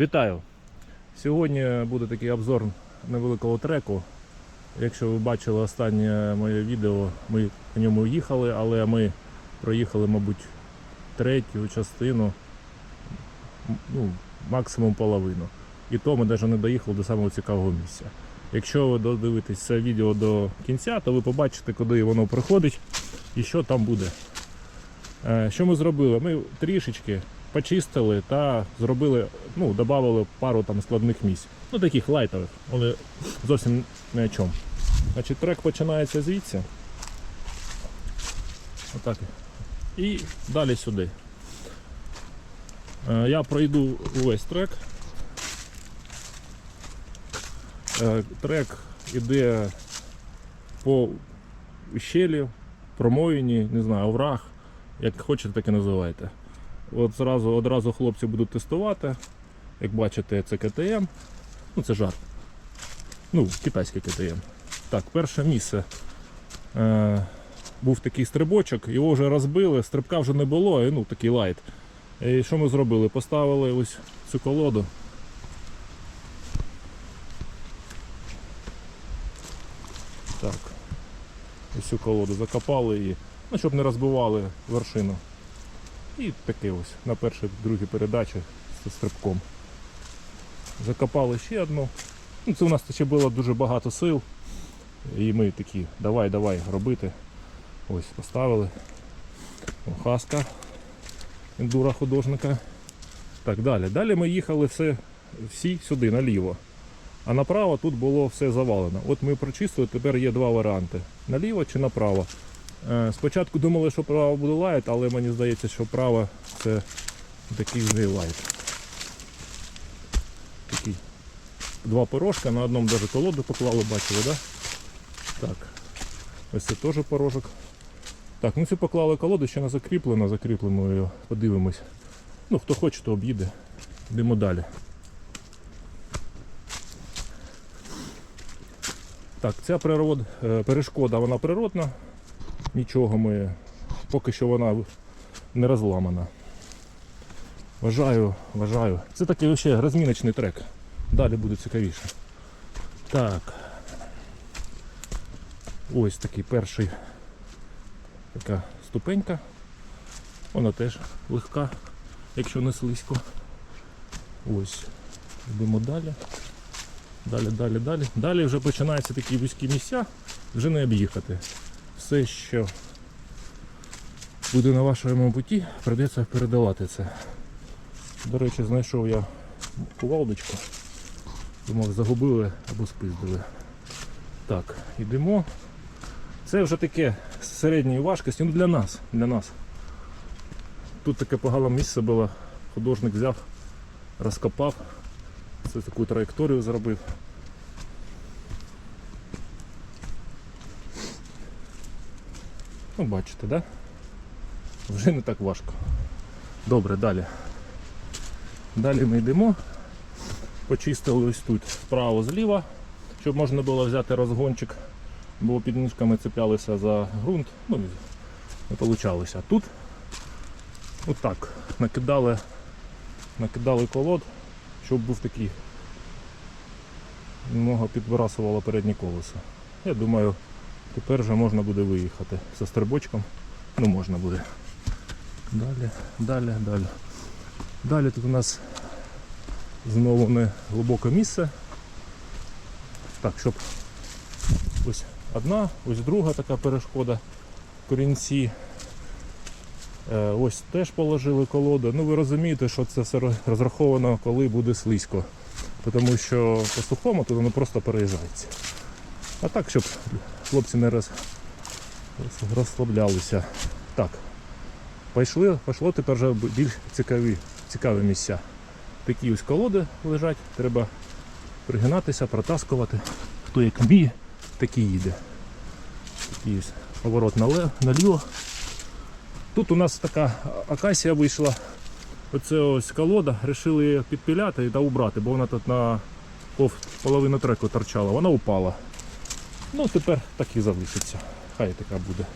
Вітаю! Сьогодні буде такий обзор невеликого треку. Якщо ви бачили останнє моє відео, ми по ньому їхали, але ми проїхали, мабуть, третю частину, ну, максимум половину. І то ми навіть не доїхали до самого цікавого місця. Якщо ви додивитесь це відео до кінця, то ви побачите, куди воно приходить і що там буде. Е, Що ми зробили? Ми трішечки почистили та зробили, ну, додали пару там складних місць. Ну, таких лайтових, але зовсім не о чому. Значить, трек починається звідси. Отак. І далі сюди. Е, Я пройду увесь трек. Е, Трек іде по ущелі, промоїні, не знаю, овраг, як хочете, так і називайте. От зразу, одразу хлопці будуть тестувати. Як бачите, це КТМ. Ну, це жарт. Ну, китайське КТМ. Так, перше місце. Е, був такий стрибочок, його вже розбили, стрибка вже не було, і, ну такий лайт. І що ми зробили? Поставили ось цю колоду. Так. Ось цю колоду закопали її, ну, щоб не розбивали вершину. І таке ось на першій, другій передачі з стрибком. Закопали ще одну. Ну, це у нас ще було дуже багато сил. І ми такі, давай, давай робити. Ось поставили. Хаска ендура художника. Так, далі. Далі ми їхали все, всі сюди, наліво. А направо тут було все завалено. От ми прочистили, тепер є два варіанти: наліво чи направо. Е, Спочатку думали, що право буде лайт, але мені здається, що право це такий вже лайт. Такий. Два порожка, на одному навіть колоду поклали, бачили, да? Так. Ось це теж порожок. Так, ну цю поклали колоду, ще не закріплено, закріплемо її, подивимось. Ну, хто хоче, то об'їде. Йдемо далі. Так, ця природ, е, перешкода, вона природна. Нічого ми. Поки що вона не розламана. Вважаю, вважаю. Це такий ще розміночний трек. Далі буде цікавіше. Так. Ось такий перший така ступенька. Вона теж легка, якщо не слизько. Ось. Йдемо далі. Далі, далі, далі. Далі вже починаються такі вузькі місця, вже не об'їхати. Все, що буде на вашому путі, прийдеться передавати це. До речі, знайшов я кувалдочку. Думав, загубили або спиздили. Так, йдемо. Це вже таке середньої важкості, ну для нас, для нас. Тут таке погане місце було, художник взяв, розкопав, це таку траєкторію зробив. Ну, бачите, да? Вже не так важко. Добре, далі. Далі ми йдемо. Почистили ось тут вправо зліва, щоб можна було взяти розгончик, бо під ніжками цеплялися за ґрунт, ну не вийшло. Тут отак накидали, накидали колод, щоб був такий, немного підбрасувало переднє колесо. Я думаю, тепер вже можна буде виїхати зі стрибочком. Ну можна буде. Далі, далі, далі. Далі тут у нас знову не глибоке місце. Так, щоб ось одна, ось друга така перешкода корінці. Е, Ось теж положили колоду. Ну ви розумієте, що це все розраховано, коли буде слизько. Тому що по сухому тут воно просто переїжджається. А так, щоб хлопці не роз... роз- розслаблялися. Так. Пішли, пішло тепер вже більш цікаві, цікаві місця. Такі ось колоди лежать, треба пригинатися, протаскувати. Хто як вміє, такий їде. Такий ось поворот наліво. Тут у нас така акація вийшла. Оце ось колода, вирішили підпіляти та убрати, бо вона тут на половину треку торчала, вона упала. Ну тепер так і залишиться. Хай така буде.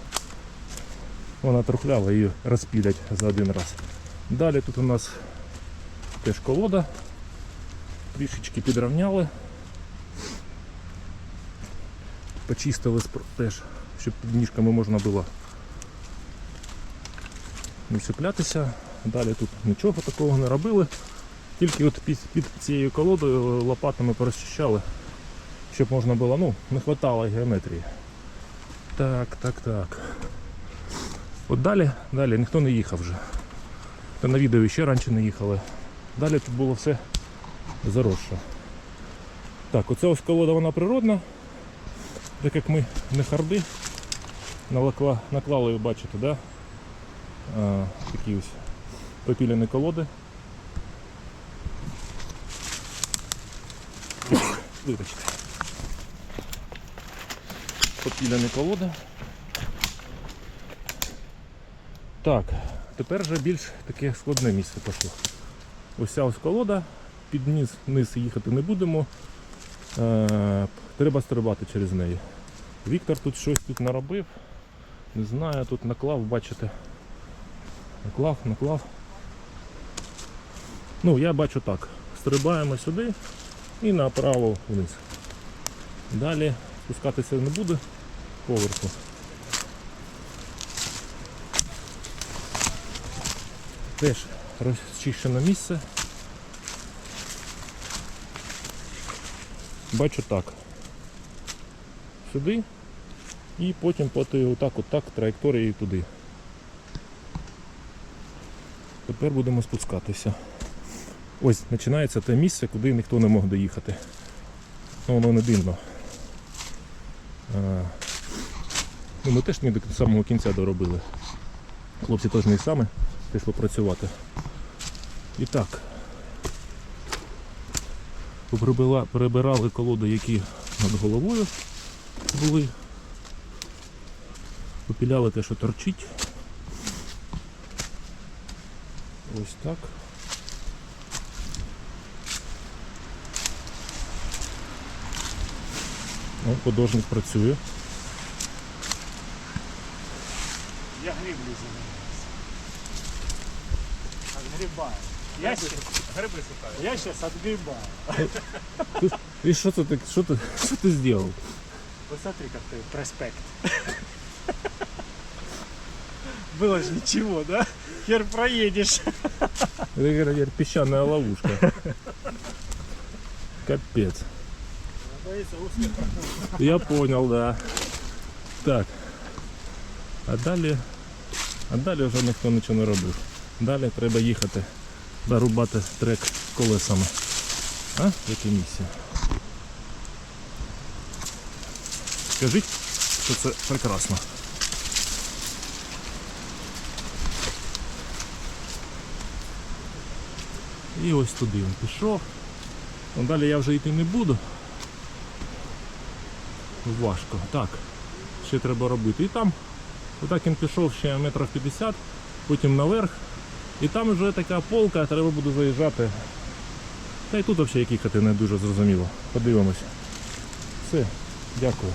Вона трухлява, її розпілять за один раз. Далі тут у нас теж колода. трішечки підрівняли. Почистили теж, щоб під ніжками можна було не чіплятися. Далі тут нічого такого не робили. Тільки от під, під цією колодою лопатами порозчищали, щоб можна було, ну, не вистачало геометрії. Так, так, так. От далі, далі ніхто не їхав вже. Та на відео ще раніше не їхали. Далі тут було все заросше. Так, оця ось колода вона природна. Так як ми не харди, налакла, наклали, ви бачите, да? а, такі ось попіляні колоди. Вибачте. Попіляні колоди. Так, тепер вже більш таке складне місце пішло. Ось ця ось колода, під низ, низ їхати не будемо. Е, треба стрибати через неї. Віктор тут щось тут наробив. Не знаю, тут наклав, бачите. Наклав, наклав. Ну, я бачу так. Стрибаємо сюди і направо вниз. Далі спускатися не буде поверху. Теж розчищено місце. Бачу так. Сюди і потім по той отак, отак траєкторією туди. Тепер будемо спускатися. Ось починається те місце, куди ніхто не мог доїхати. Ну, воно не дивно. Ну, ми теж не до самого кінця доробили. Хлопці теж не саме пішли працювати. І так. Прибирали колоди, які над головою були. Попіляли те, що торчить. Ось так. О, художник працює. гриблі займаюся. Отгрібаю. Я ще, Грибы шукаю. я сейчас отгрібаю. И что ты, так- ты, ты сделал? Посмотри, какой проспект. Было же ничего, да? Хер проедешь. Это говорят, песчаная ловушка. Капец. Я понял, да. Так. А далее А далі вже ніхто нічого не робив. Далі треба їхати, зарубати трек колесами. А? Яке місце? Скажіть, що це прекрасно. І ось туди він пішов. Ну, далі я вже йти не буду. Важко. Так, ще треба робити. І там, отак він пішов ще метрів 50, потім наверх. І там вже така полка, треба буде заїжджати. Та й тут взагалі як їхати не дуже зрозуміло. Подивимось. Все, дякую.